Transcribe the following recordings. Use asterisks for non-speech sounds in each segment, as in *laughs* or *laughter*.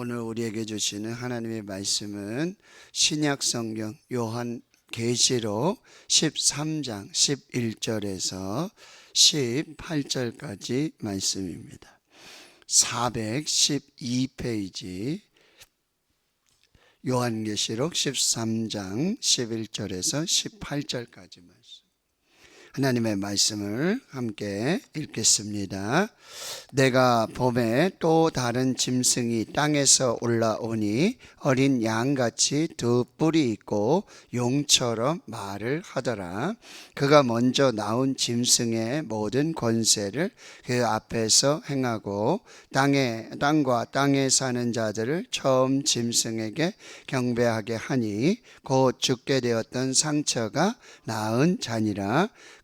오늘 우리에게 주시는 하나님의 말씀은 신약 성경 요한 계시록 13장 11절에서 18절까지 말씀입니다. 412페이지 요한계시록 13장 11절에서 18절까지 말씀. 하나님의 말씀을 함께 읽겠습니다. 내가 봄에 또 다른 짐승이 땅에서 올라오니 어린 양같이 두 뿔이 있고 용처럼 말을 하더라. 그가 먼저 나온 짐승의 모든 권세를 그 앞에서 행하고 땅에 땅과 땅에 사는 자들을 처음 짐승에게 경배하게 하니 곧 죽게 되었던 상처가 나은 자니라.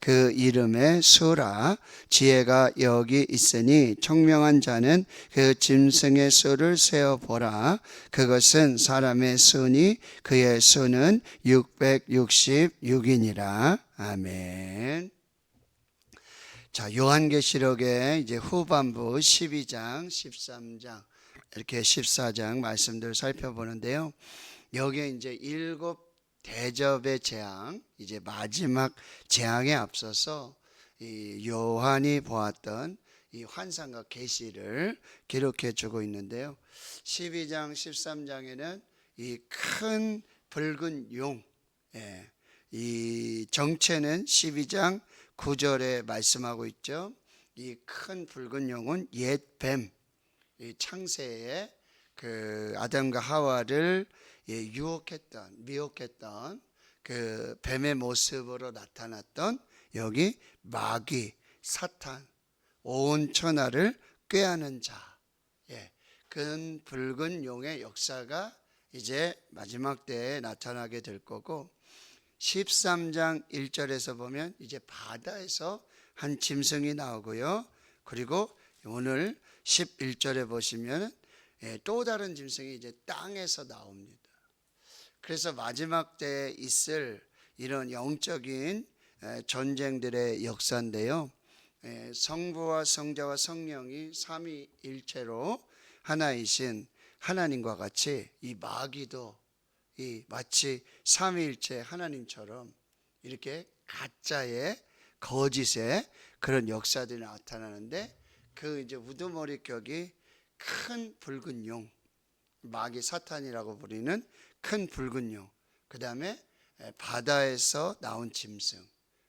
그 이름의 수라 지혜가 여기 있으니 총명한 자는 그 짐승의 수를 세어 보라 그것은 사람의 수니 그의 수는 666이니라 아멘. 자, 요한계시록의 이제 후반부 12장, 13장, 이렇게 14장 말씀들 살펴보는데요. 여기에 이제 일곱 대접의 재앙, 이제 마지막 재앙에 앞서서 이 요한이 보았던 이 환상과 계시를 기록해 주고 있는데요. 12장, 13장에는 이 큰 붉은 용, 예, 이 정체는 12장 9절에 말씀하고 있죠. 이 큰 붉은 용은 옛 뱀, 이 창세에 그 아담과 하와를 예, 유혹했던, 미혹했던 그 뱀의 모습으로 나타났던 여기 마귀, 사탄, 온 천하를 꾀하는 자, 예, 큰 붉은 용의 역사가 이제 마지막 때에 나타나게 될 거고 13장 1절에서 보면 이제 바다에서 한 짐승이 나오고요. 그리고 오늘 11절에 보시면 예, 또 다른 짐승이 이제 땅에서 나옵니다. 그래서 마지막 때에 있을 이런 영적인 에, 전쟁들의 역사인데요. 에, 성부와 성자와 성령이 삼위일체로 하나이신 하나님과 같이 이 마귀도 이 마치 삼위일체 하나님처럼 이렇게 가짜의 거짓의 그런 역사들이 나타나는데 그 이제 우두머리 격이 큰 붉은 용 마귀 사탄이라고 부리는 큰 붉은 용 그다음에 바다에서 나온 짐승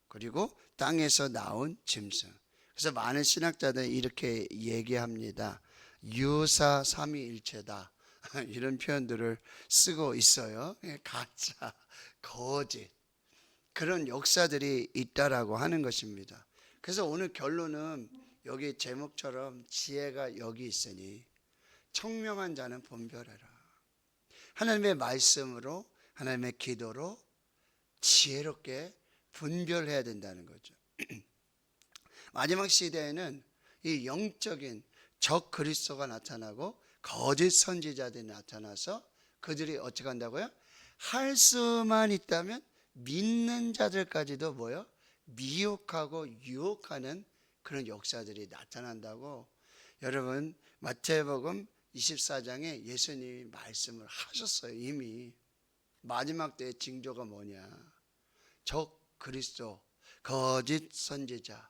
그리고 땅에서 나온 짐승 그래서 많은 신학자들이 이렇게 얘기합니다 유사 삼위일체다 *laughs* 이런 표현들을 쓰고 있어요. 예, 가짜, *laughs* 거짓 그런 역사들이 있다라고 하는 것입니다. 그래서 오늘 결론은 여기 제목처럼 지혜가 여기 있으니 청명한 자는 분별해라. 하나님의 말씀으로 하나님의 기도로 지혜롭게 분별해야 된다는 거죠. *clears throat* 마지막 시대에는 이 영적인 적 그리스도가 나타나고 거짓 선지자들이 나타나서 그들이 어떻게 한다고요? 할 수만 있다면 믿는 자들까지도 뭐요? 미혹하고 유혹하는 그런 역사들이 나타난다고 여러분 마태복음 24장에 예수님이 말씀을 하셨어요 이미 마지막 때의 징조가 뭐냐 적 그리스도 거짓 선지자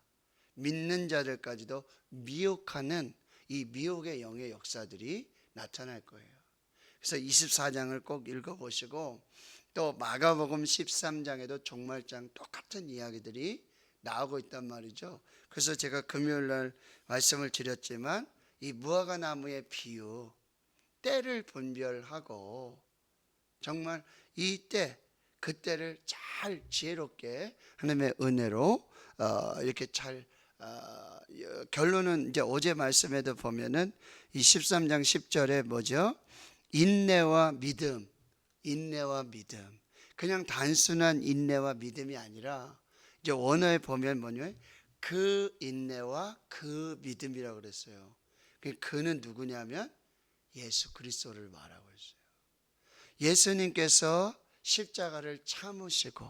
믿는 자들까지도 미혹하는 이 미혹의 영의 역사들이 나타날 거예요. 그래서 24장을 꼭 읽어보시고 또 마가복음 13장에도 종말장 똑같은 이야기들이 나오고 있단 말이죠. 그래서 제가 금요일 날 말씀을 드렸지만 이 무화과 나무의 비유 때를 분별하고 정말 이 때 그때를 잘 지혜롭게 하나님의 은혜로 어, 이렇게 잘 어, 결론은 이제 어제 말씀에도 보면은 이 13장 10절에 뭐죠? 인내와 믿음, 인내와 믿음. 그냥 단순한 인내와 믿음이 아니라 이제 원어에 보면 뭐냐? 그 인내와 그 믿음이라고 그랬어요. 그 그는 누구냐면 예수 그리스도를 말하고 있어요. 예수님께서 십자가를 참으시고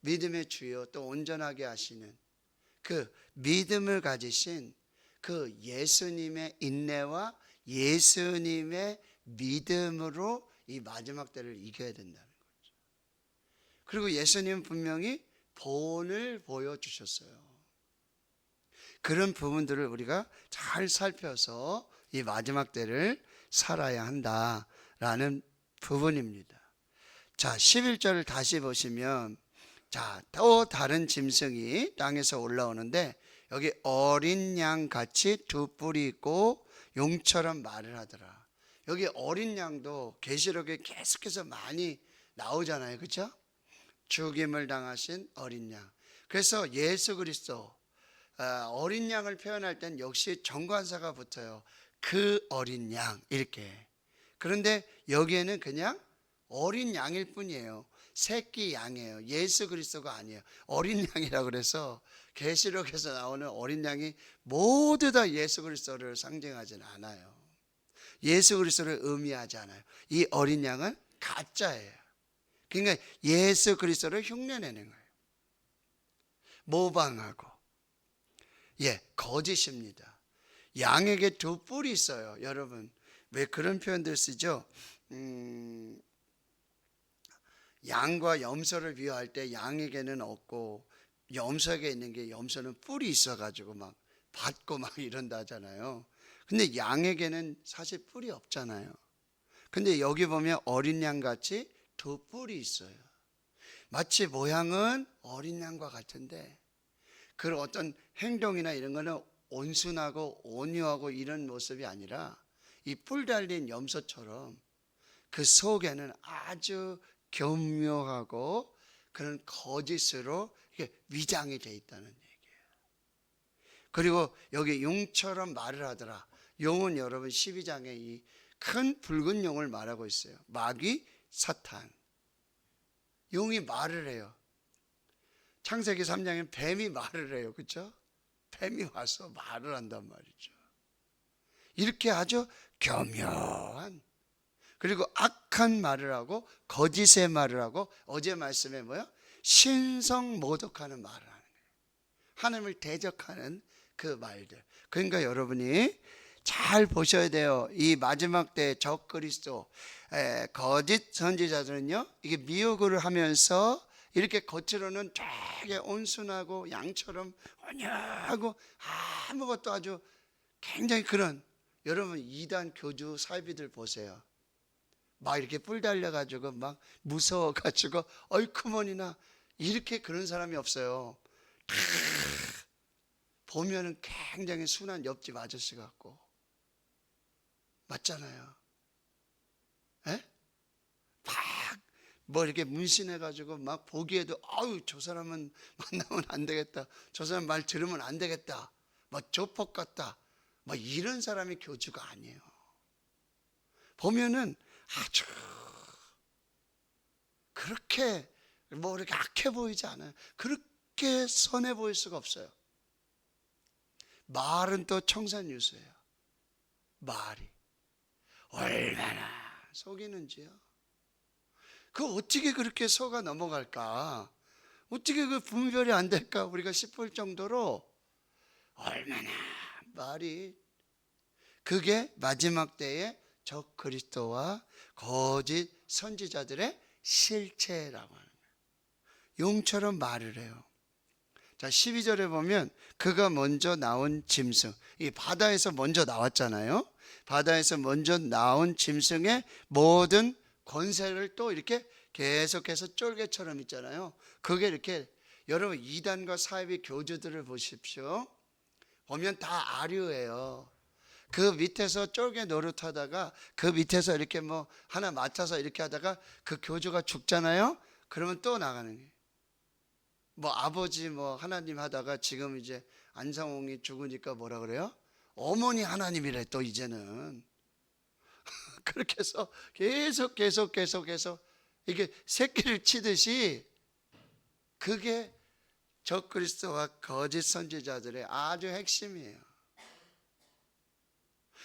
믿음의 주요 또 온전하게 하시는 그 믿음을 가지신 그 예수님의 인내와 예수님의 믿음으로 이 마지막 때를 이겨야 된다는 거죠. 그리고 예수님은 분명히 본을 보여주셨어요. 그런 부분들을 우리가 잘 살펴서 이 마지막 때를 살아야 한다라는 부분입니다. 자, 11절을 다시 보시면 자, 또 다른 짐승이 땅에서 올라오는데 여기 어린 양 같이 두 뿔이 있고 용처럼 말을 하더라. 여기 어린 양도 계시록에 계속해서 많이 나오잖아요. 그렇죠? 죽임을 당하신 어린 양. 그래서 예수 그리스도 어, 어린 양을 표현할 땐 역시 정관사가 붙어요. 그 어린 양 이렇게. 그런데 여기에는 그냥 어린 양일 뿐이에요. 새끼 양이에요. 예수 그리스도가 아니에요. 어린 *laughs* 양이라 그래서 계시록에서 나오는 어린 양이 모두 다 예수 그리스도를 상징하지는 않아요. 예수 그리스도를 의미하지 않아요. 이 어린 양은 가짜예요. 그러니까 예수 그리스도를 흉내내는 거예요. 모방하고 예, 거짓입니다. 양에게 두 뿔이 있어요. 여러분, 왜 그런 표현들 쓰죠? 음, 양과 염소를 비유할 때 양에게는 없고 염소에게 있는 게 염소는 뿔이 있어가지고 막 받고 막 이런다 하잖아요. 근데 양에게는 사실 뿔이 없잖아요. 근데 여기 보면 어린 양 같이 두 뿔이 있어요. 마치 모양은 어린 양과 같은데 그 어떤 행동이나 이런 거는 온순하고 온유하고 이런 모습이 아니라 이 뿔 달린 염소처럼 그 속에는 아주 교묘하고 그런 거짓으로 위장이 돼 있다는 얘기예요. 그리고 여기 용처럼 말을 하더라. 용은 여러분 12장에 이 큰 붉은 용을 말하고 있어요. 마귀, 사탄. 용이 말을 해요. 창세기 3장엔 뱀이 말을 해요. 그렇죠? 뱀이 와서 말을 한단 말이죠. 이렇게 아주 교묘한 그리고 악한 말을 하고 거짓의 말을 하고 어제 말씀에 뭐요? 신성 모독하는 말을 하는 거예요. 하나님을 대적하는 그 말들. 그러니까 여러분이 잘 보셔야 돼요. 이 마지막 때 적 그리스도 에, 거짓 선지자들은요. 이게 미혹을 하면서 이렇게 겉으로는 되게 온순하고 양처럼 온유하고 아무것도 아주 굉장히 그런 여러분 이단 교주 사이비들 보세요. 막 이렇게 뿔 달려가지고 막 무서워가지고 얼크머니나 이렇게 그런 사람이 없어요. 다 보면은 굉장히 순한 옆집 아저씨 같고 맞잖아요. 에? 막뭐 이렇게 문신해 가지고 막 보기에도 아유 저 사람은 *laughs* 만나면 안 되겠다. 저 사람 말 들으면 안 되겠다. 막 조폭 같다. 막 이런 사람이 교주가 아니에요. 보면은 아주 그렇게 뭐 이렇게 악해 보이지 않아요. 그렇게 선해 보일 수가 없어요. 말은 또 청산유수예요. 말이 얼마나 속이는지요. 그 어떻게 그렇게 속아 넘어갈까? 어떻게 그 분별이 안 될까? 우리가 싶을 정도로 얼마나 말이 그게 마지막 때에 적 그리스도와 거짓 선지자들의 실체라고 하는 거예요. 용처럼 말을 해요. 자, 12절에 보면 그가 먼저 나온 짐승. 이 바다에서 먼저 나왔잖아요. 바다에서 먼저 나온 짐승의 모든 권세를 또 이렇게 계속해서 쫄개처럼 있잖아요. 그게 이렇게 여러분 이단과 사입의 교주들을 보십시오. 보면 다 아류예요. 그 밑에서 쫄개 노릇하다가 그 밑에서 이렇게 뭐 하나 맡아서 이렇게 하다가 그 교주가 죽잖아요. 그러면 또 나가는 거예요. 뭐 아버지 뭐 하나님 하다가 지금 이제 안상홍이 죽으니까 뭐라 그래요? 어머니 하나님이래 또 이제는 *laughs* 그렇게 해서 계속 계속 계속 계속 이게 새끼를 치듯이 그게 적그리스도와 거짓 선지자들의 아주 핵심이에요.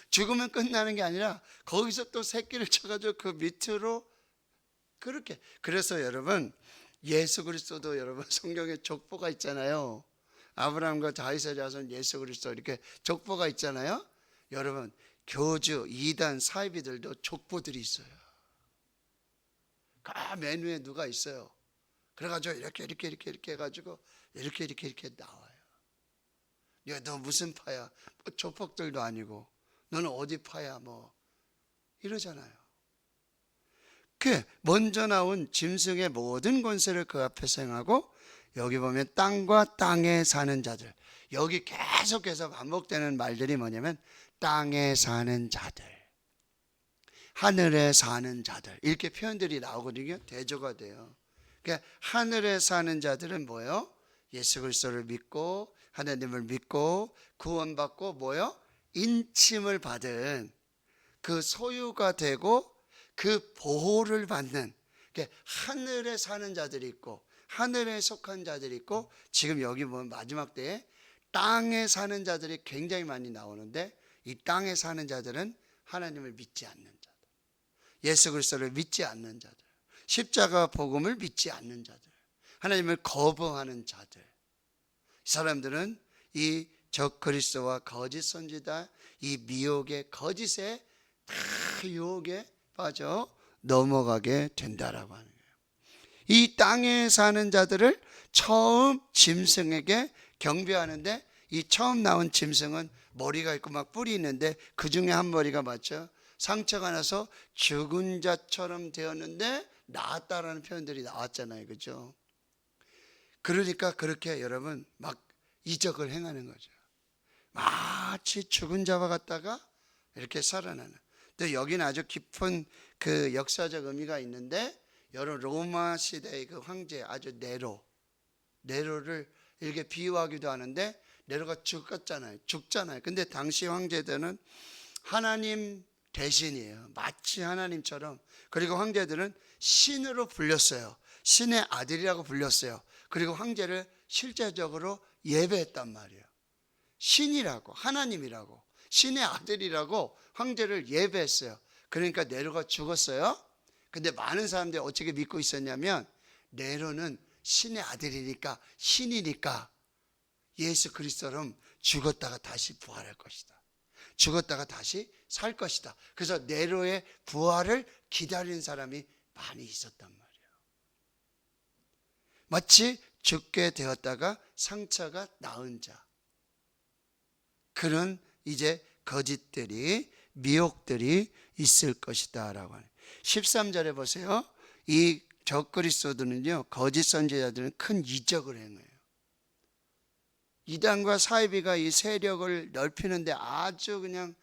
죽으면 끝나는 게 아니라 거기서 또 새끼를 쳐가지고 그 밑으로 그렇게 그래서 여러분 예수 그리스도도 여러분 성경에 족보가 있잖아요. 아브라함과 다윗의 자손 예수 그리스도 이렇게 족보가 있잖아요. 여러분 교주 이단 사이비들도 족보들이 있어요. 그 메뉴에 누가 있어요. 그래가지고 이렇게 이렇게 이렇게 이렇게 해가지고 이렇게 이렇게 이렇게 나와요. 야, 너 무슨 파야? 뭐 조폭들도 아니고 너는 어디 파야? 뭐 이러잖아요. 그 먼저 나온 짐승의 모든 권세를 그 앞에서 행하고 여기 보면 땅과 땅에 사는 자들 여기 계속해서 반복되는 말들이 뭐냐면 땅에 사는 자들 하늘에 사는 자들 이렇게 표현들이 나오거든요 대조가 돼요 그러니까 하늘에 사는 자들은 뭐예요? 예수 그리스도를 믿고 하나님을 믿고 구원받고 뭐요? 인침을 받은 그 소유가 되고 그 보호를 받는 그러니까 하늘에 사는 자들이 있고 하늘에 속한 자들이 있고 지금 여기 보면 마지막 때에 땅에 사는 자들이 굉장히 많이 나오는데 이 땅에 사는 자들은 하나님을 믿지 않는 자들 예수 그리스도를 믿지 않는 자들 십자가 복음을 믿지 않는 자들 하나님을 거부하는 자들 이 사람들은 이 적 그리스도와 거짓 선지자 이 미혹의 거짓에 다 유혹에 빠져 넘어가게 된다라고 하는 거예요. 이 땅에 사는 자들을 처음 짐승에게 경배하는데 이 처음 나온 짐승은 머리가 있고 막 뿔이 있는데 그 중에 한 머리가 맞죠. 상처가 나서 죽은 자처럼 되었는데 나았다라는 표현들이 나왔잖아요. 그죠? 그러니까 그렇게 여러분 막 이적을 행하는 거죠. 마치 죽은 자와 같다가 이렇게 살아나는. 또 여기는 아주 깊은 그 역사적 의미가 있는데 여러 로마 시대의 그 황제 아주 네로 네로를 이렇게 비유하기도 하는데 네로가 죽었잖아요. 죽잖아요. 근데 당시 황제들은 하나님 대신이에요. 마치 하나님처럼. 그리고 황제들은 신으로 불렸어요. 신의 아들이라고 불렸어요. 그리고 황제를 실제적으로 예배했단 말이에요. 신이라고 하나님이라고 신의 아들이라고 황제를 예배했어요. 그러니까 네로가 죽었어요. 근데 많은 사람들이 어떻게 믿고 있었냐면 네로는 신의 아들이니까 신이니까 예수 그리스도처럼 죽었다가 다시 부활할 것이다. 죽었다가 다시 살 것이다. 그래서 네로의 부활을 기다리는 사람이 많이 있었단 말이에요. 마치 죽게 되었다가 상처가 나은 자. 그런 이제 거짓들이 미혹들이 있을 것이다라고 하는. 13절에 보세요. 이 적그리스도들은요. 거짓 선지자들은 큰 이적을 행해요. 이단과 사이비가 이 세력을 넓히는데 아주 그냥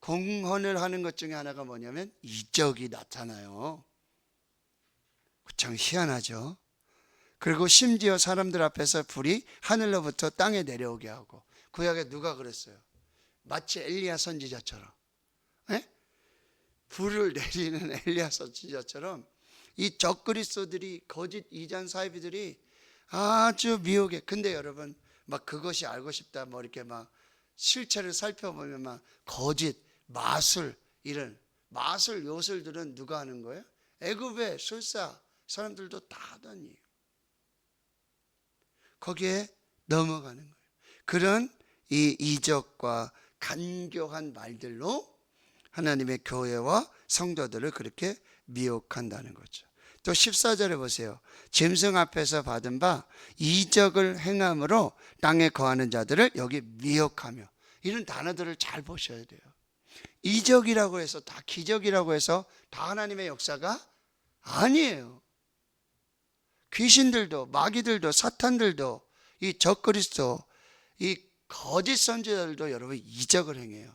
공헌을 하는 것 중에 하나가 뭐냐면 이적이 나타나요. 참 희한하죠. 그리고 심지어 사람들 앞에서 불이 하늘로부터 땅에 내려오게 하고 구약에 누가 그랬어요? 마치 엘리야 선지자처럼 에? 불을 *laughs* 내리는 엘리야 선지자처럼 이 적그리스도들이 거짓 이단 사이비들이 아주 미혹해. 근데 여러분 막 그것이 알고 싶다 뭐 이렇게 막 실체를 살펴보면 막 거짓 마술 이런 마술 요술들은 누가 하는 거예요? 애굽의 술사 사람들도 다 하던 일. 거기에 넘어가는 거예요. 그런 이 이적과 간교한 말들로 하나님의 교회와 성도들을 그렇게 미혹한다는 거죠. 또 14절에 보세요. 짐승 앞에서 받은 바 이적을 행함으로 땅에 거하는 자들을 여기 미혹하며 이런 단어들을 잘 보셔야 돼요. 이적이라고 해서 다 기적이라고 해서 다 하나님의 역사가 아니에요. 귀신들도 마귀들도 사탄들도 이 적그리스도 이 거짓 선지자들도 여러분 이적을 행해요.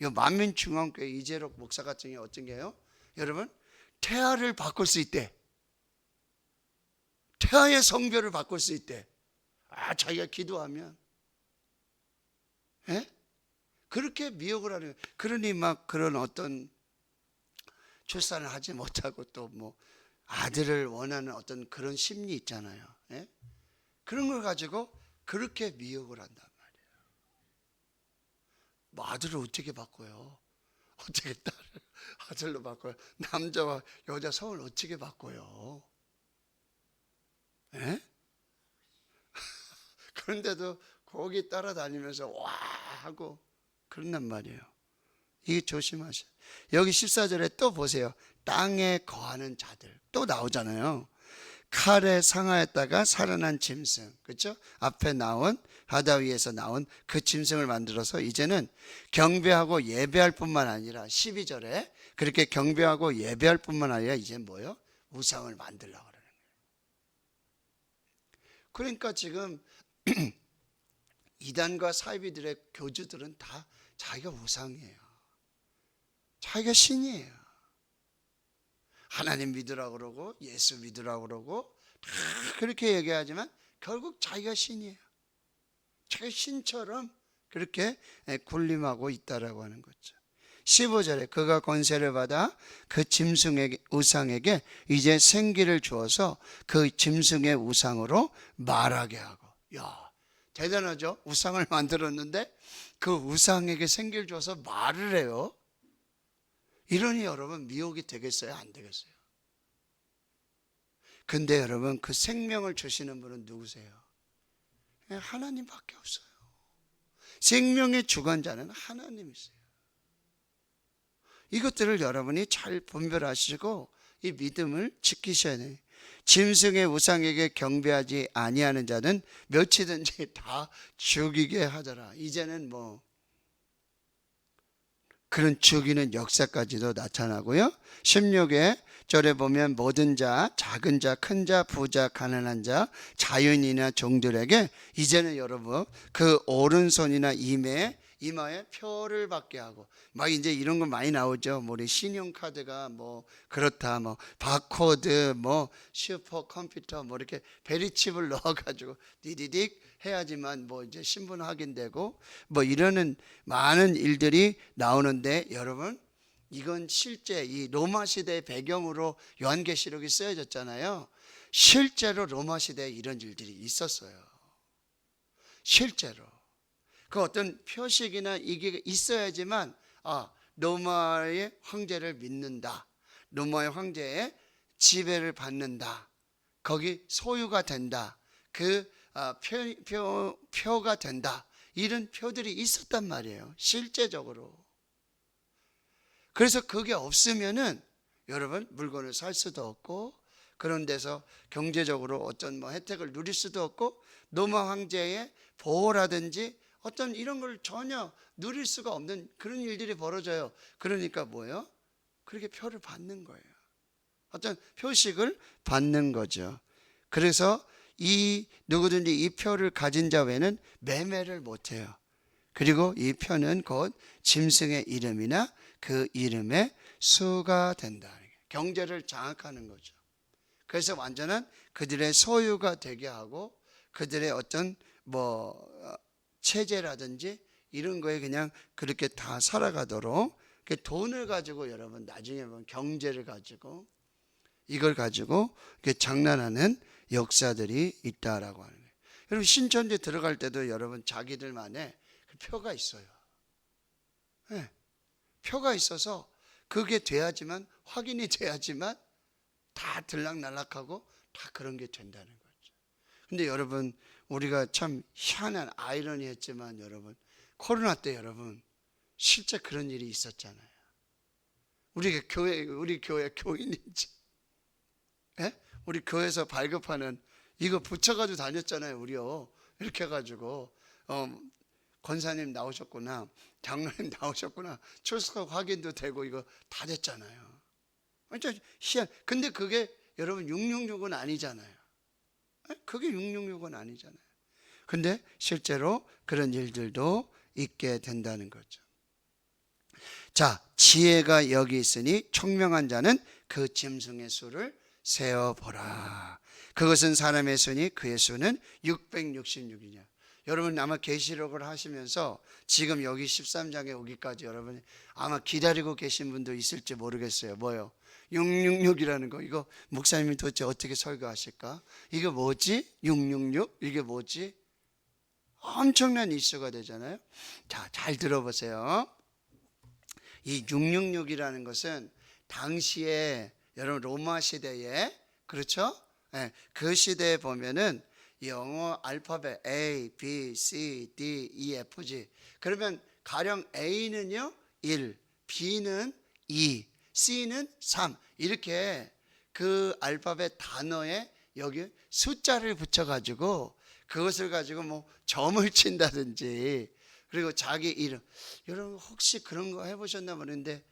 이 만민중앙교회 이재록 목사 같은 경우 어떤 게요? 여러분 태아를 바꿀 수 있대. 태아의 성별을 바꿀 수 있대. 아 자기가 기도하면, 예? 그렇게 미혹을 하는. 거예요. 그러니 막 그런 어떤 출산을 하지 못하고 또 뭐 아들을 원하는 어떤 그런 심리 있잖아요. 예? 그런 걸 가지고 그렇게 미혹을 한단 말이에요. 뭐 아들을 어떻게 바꿔요? 어떻게 딸을 *laughs* 아들로 바꿔요? 남자와 여자 성을 어떻게 바꿔요? 예? *laughs* 그런데도 거기 따라다니면서 와 하고 그런단 말이에요. 이게 조심하셔. 여기 14절에 또 보세요. 땅에 거하는 자들 또 나오잖아요. 칼에 상하였다가 살아난 짐승. 그렇죠? 앞에 나온 바다 위에서 나온 그 짐승을 만들어서 이제는 경배하고 예배할 뿐만 아니라 12절에 그렇게 경배하고 예배할 뿐만 아니라 이제 뭐요? 우상을 만들려고 그러는 거예요. 그러니까 지금 *clears throat* 이단과 사이비들의 교주들은 다 자기가 우상이에요. 자기가 신이에요. 하나님 믿으라고 그러고 예수 믿으라고 그러고 다 그렇게 얘기하지만 결국 자기가 신이에요. 자기 신처럼 그렇게 군림하고 있다라고 하는 거죠. 15절에 그가 권세를 받아 그 짐승에게 우상에게 이제 생기를 주어서 그 짐승의 우상으로 말하게 하고 야 대단하죠 우상을 *laughs* 만들었는데 그 우상에게 생기를 주어서 말을 해요 이러니 여러분 미혹이 되겠어요? 안 되겠어요? 근데 여러분 그 생명을 주시는 분은 누구세요? 하나님밖에 없어요. 생명의 주관자는 하나님이세요. 이것들을 여러분이 잘 분별하시고 이 믿음을 지키셔야 돼요. 짐승의 우상에게 경배하지 아니하는 자는 몇이든지 다 죽이게 하더라. 이제는 뭐 그런 죽이는 역사까지도 나타나고요. 16에 절에 보면 모든 자, 작은 자, 큰 자, 부자, 가난한 자, 자연이나 종들에게 이제는 여러분 그 오른손이나 이마에 이마에 표를 받게 하고 막 이제 이런 거 많이 나오죠. 뭐 우리 신용카드가 뭐 그렇다, 뭐 바코드, 뭐 슈퍼 컴퓨터, 뭐 이렇게 베리칩을 *laughs* 넣어가지고 디디딕 해야지만 뭐 이제 신분 확인되고 뭐 이러는 많은 일들이 나오는데 여러분 이건 실제 이 로마 시대의 배경으로 요한계시록이 쓰여졌잖아요. 실제로 로마 시대에 이런 일들이 있었어요. 실제로. 그 어떤 표식이나 이게 있어야지만 아 로마의 황제를 믿는다. 로마의 황제의 지배를 받는다. 거기 소유가 된다. 그 아, 표, 표, 표가 된다. 이런 표들이 있었단 말이에요. 실제적으로. 그래서 그게 없으면은 여러분 물건을 살 수도 없고 그런 데서 경제적으로 어떤 뭐 혜택을 누릴 수도 없고 로마 황제의 보호라든지 어떤 이런 걸 전혀 누릴 수가 없는 그런 일들이 벌어져요. 그러니까 뭐예요? 그렇게 표를 받는 거예요. 어떤 표식을 받는 거죠. 그래서 이 누구든지 이 표를 가진 자 외에는 매매를 못 해요. 그리고 이 표는 곧 짐승의 이름이나 그 이름의 수가 된다. 경제를 장악하는 거죠. 그래서 완전한 그들의 소유가 되게 하고 그들의 어떤 뭐 체제라든지 이런 거에 그냥 그렇게 다 살아가도록 그 돈을 가지고 여러분 나중에 보면 경제를 가지고 이걸 가지고 장난하는 역사들이 있다라고 하는 거예요. 여러분 신천지 들어갈 때도 여러분 자기들만의 그 표가 있어요. 네. 표가 있어서 그게 돼야지만 확인이 돼야지만 다 들락날락하고 다 그런 게 된다는 거죠. 근데 여러분 우리가 참 희한한 아이러니했지만 여러분 코로나 때 여러분 실제 그런 일이 있었잖아요. 우리 교회 우리 교회 교인인지, 예? 우리 교회에서 발급하는 이거 붙여가지고 다녔잖아요, 우리요. 이렇게 해가지고 어, 권사님 나오셨구나. 장로님 *laughs* 나오셨구나. 출석 확인도 되고 이거 다 됐잖아요. 진짜 희한. 근데 그게 여러분 666은 아니잖아요. 에? 그게 666은 아니잖아요. 근데 실제로 그런 일들도 있게 된다는 거죠. 자, 지혜가 여기 있으니 총명한 자는 그 짐승의 수를 세어 보라. 그것은 사람의 수니 그의 수는 666이냐. 여러분 아마 계시록을 하시면서 지금 여기 13장에 오기까지 여러분 아마 기다리고 계신 분도 있을지 모르겠어요. 뭐요? 666이라는 거 이거 목사님이 도대체 어떻게 설교하실까? 이게 뭐지? 666 이게 뭐지? 엄청난 이슈가 되잖아요. 자, 잘 들어보세요. 이 666이라는 것은 당시에 여러분 로마 시대에 그렇죠? 예, 그 시대에 보면은 영어 알파벳 A, B, C, D, E, F, G. 그러면 가령 A는요 1, B는 2, C는 3 이렇게 그 알파벳 단어에 여기 숫자를 붙여가지고 그것을 가지고 뭐 점을 친다든지 그리고 자기 이름. 여러분 혹시 그런 거 해보셨나 모르는데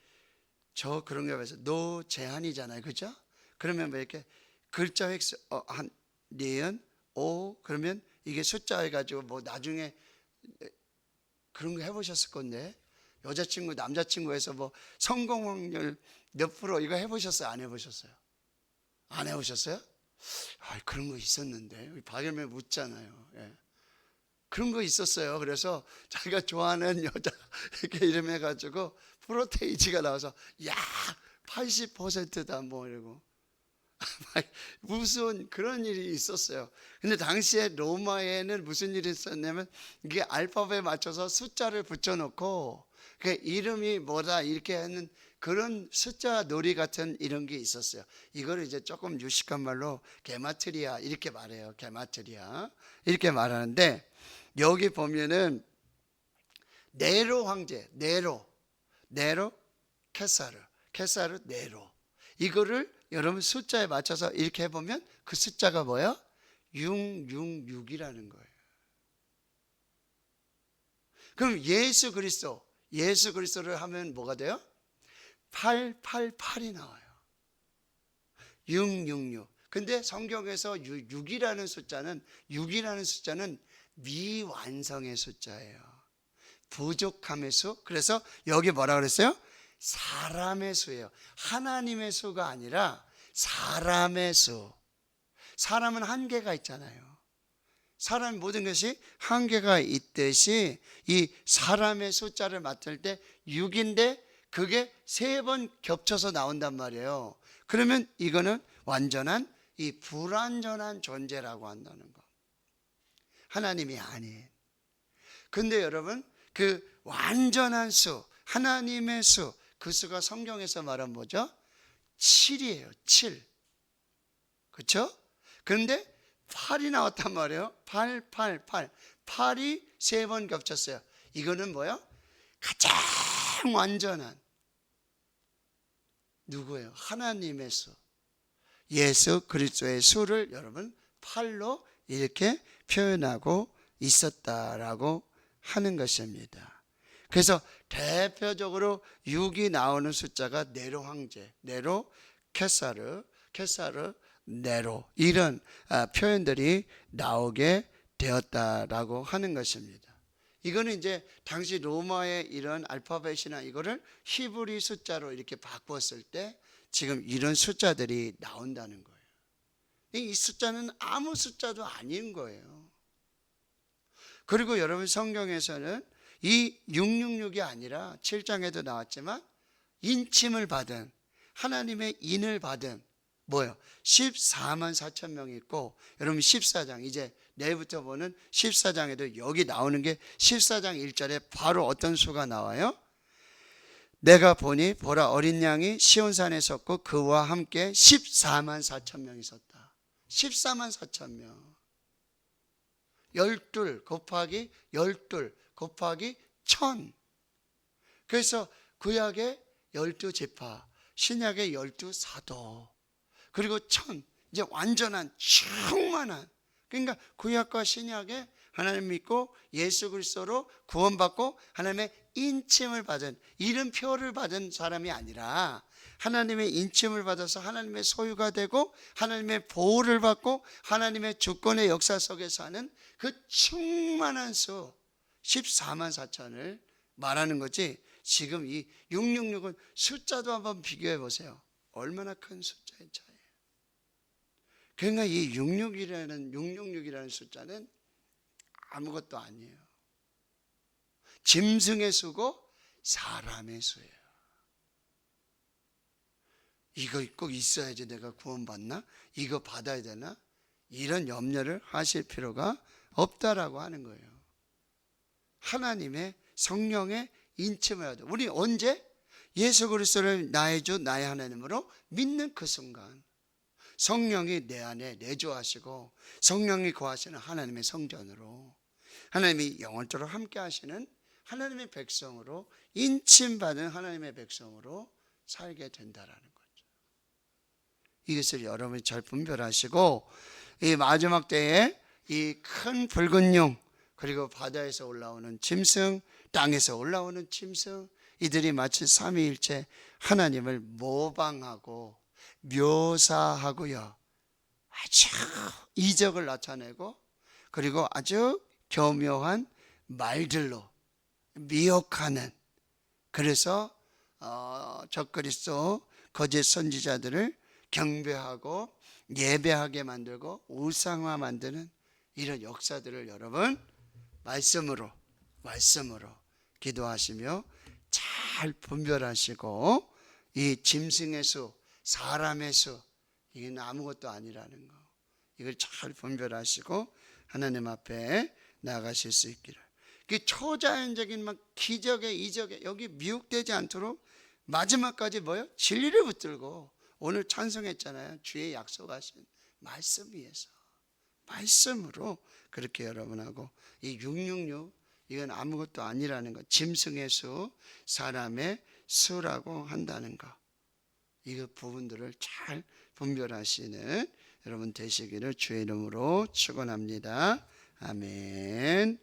저 그런 거 해봐서 노 제한이잖아요. 그죠? 그러면 뭐 이렇게 글자 획수 어, 한 니은 오 그러면 이게 숫자 해가지고 뭐 나중에 그런 거 해보셨을 건데 여자친구 남자친구에서 뭐 성공 확률 몇 프로 이거 해보셨어요 안 해보셨어요? 안 해보셨어요? 아 그런 거 있었는데 우리 박열매 묻잖아요. 예. 그런 거 있었어요. 그래서 자기가 좋아하는 여자 *laughs* 이렇게 이름 해가지고 프로테이지가 나와서 야 80%다 뭐 이러고 *laughs* 무슨 그런 일이 있었어요. 근데 당시에 로마에는 무슨 일이 있었냐면 이게 알파벳에 맞춰서 숫자를 붙여놓고 그 이름이 뭐다 이렇게 하는 그런 숫자 놀이 같은 이런 게 있었어요. 이거를 이제 조금 유식한 말로 게마트리아 이렇게 말해요. 게마트리아 이렇게 말하는데 여기 보면은 네로 황제, 네로, 네로, 케사르, 케사르, 네로 이거를 여러분 숫자에 맞춰서 이렇게 해보면 그 숫자가 뭐야? 666이라는 거예요. 그럼 예수 그리스도, 예수 그리스도를 하면 뭐가 돼요? 888이 나와요. 666. 근데 성경에서 6이라는 숫자는 6이라는 숫자는 미완성의 숫자예요. 부족함의 수. 그래서 여기 뭐라 그랬어요? 사람의 수예요. 하나님의 수가 아니라 사람의 수. 사람은 한계가 있잖아요. 사람 모든 것이 한계가 있듯이 이 사람의 숫자를 맡을 때 6인데 그게 세 번 겹쳐서 나온단 말이에요. 그러면 이거는 완전한 이 불완전한 존재라고 한다는 거. 하나님이 아닌. 근데 여러분, 그 완전한 수, 하나님의 수, 그 수가 성경에서 말한 뭐죠? 7이에요. 7. 그렇죠? 그런데 8이 나왔단 말이에요. 8, 8, 8. 8이 세 번 겹쳤어요. 이거는 뭐요? 가장 완전한 누구예요? 하나님의 수. 예수 그리스도의 수를 여러분 8로 이렇게 표현하고 있었다라고 하는 것입니다. 그래서 대표적으로 6이 나오는 숫자가 네로 황제, 네로 케사르, 케사르 네로 이런 아, 표현들이 나오게 되었다라고 하는 것입니다. 이거는 이제 당시 로마의 이런 알파벳이나 이거를 히브리 숫자로 이렇게 바꿨을 때 지금 이런 숫자들이 나온다는 거예요. 이 숫자는 아무 숫자도 아닌 거예요. 그리고 여러분 성경에서는 이 666이 아니라 7장에도 나왔지만 인침을 받은 하나님의 인을 받은 뭐요? 14만 4천 명이 있고 여러분 14장 이제 내일부터 보는 14장에도 여기 나오는 게 14장 1절에 바로 어떤 수가 나와요? 내가 보니 보라 어린 양이 시온산에 섰고 그와 함께 14만 4천 명이 섰다. 14만 4천 명. 열둘 곱하기 열둘 곱하기 천. 그래서 구약의 열두 지파, 신약의 열두 사도, 그리고 천, 이제 완전한 충만한. 그러니까 구약과 신약의 하나님 믿고 예수 그리스도로 구원받고 하나님의 인침을 받은 이름표를 받은 사람이 아니라 하나님의 인침을 받아서 하나님의 소유가 되고 하나님의 보호를 받고 하나님의 주권의 역사 속에서 하는 그 충만한 수 14만 4천을 말하는 거지. 지금 이 666은 숫자도 한번 비교해 보세요. 얼마나 큰 차이예요 그러니까 이 666이라는 666이라는 숫자는 아무것도 아니에요 짐승의 수고 사람의 수예요 이거 꼭 있어야지 내가 구원받나? 이거 받아야 되나? 이런 염려를 하실 필요가 없다라고 하는 거예요. 하나님의 성령의 인침을 하죠. 우리 언제 예수 그리스도를 나의 주 나의 하나님으로 믿는 그 순간 성령이 내 안에 내주하시고 성령이 거하시는 하나님의 성전으로 하나님이 영원토록 함께 하시는 하나님의 백성으로 인침받은 하나님의 백성으로 살게 된다라는 거죠. 이것을 여러분이 잘 분별하시고 이 마지막 때에 이 큰 붉은 용 그리고 바다에서 올라오는 짐승 땅에서 올라오는 짐승 이들이 마치 삼위일체 하나님을 모방하고 묘사하고요. 아주 이적을 나타내고 그리고 아주 교묘한 말들로 미혹하는 그래서 어, 적그리스도 거짓 선지자들을 경배하고 예배하게 만들고 우상화 만드는 이런 역사들을 여러분 말씀으로 말씀으로 기도하시며 잘 분별하시고 이 짐승의 수, 사람의 수 이건 아무것도 아니라는 거. 이걸 잘 분별하시고 하나님 앞에 나가실 수 있기를. 그 초자연적인 막 기적의 이적에 여기 미혹되지 않도록 마지막까지 뭐요? 진리를 붙들고 오늘 찬송했잖아요. 주의 약속하신 말씀 위에서 말씀으로 그렇게 여러분하고 이 666 이건 아무것도 아니라는 거. 짐승의 수, 사람의 수라고 한다는 거. 이 부분들을 잘 분별하시는 여러분 되시기를 주의 이름으로 축원합니다. 아멘.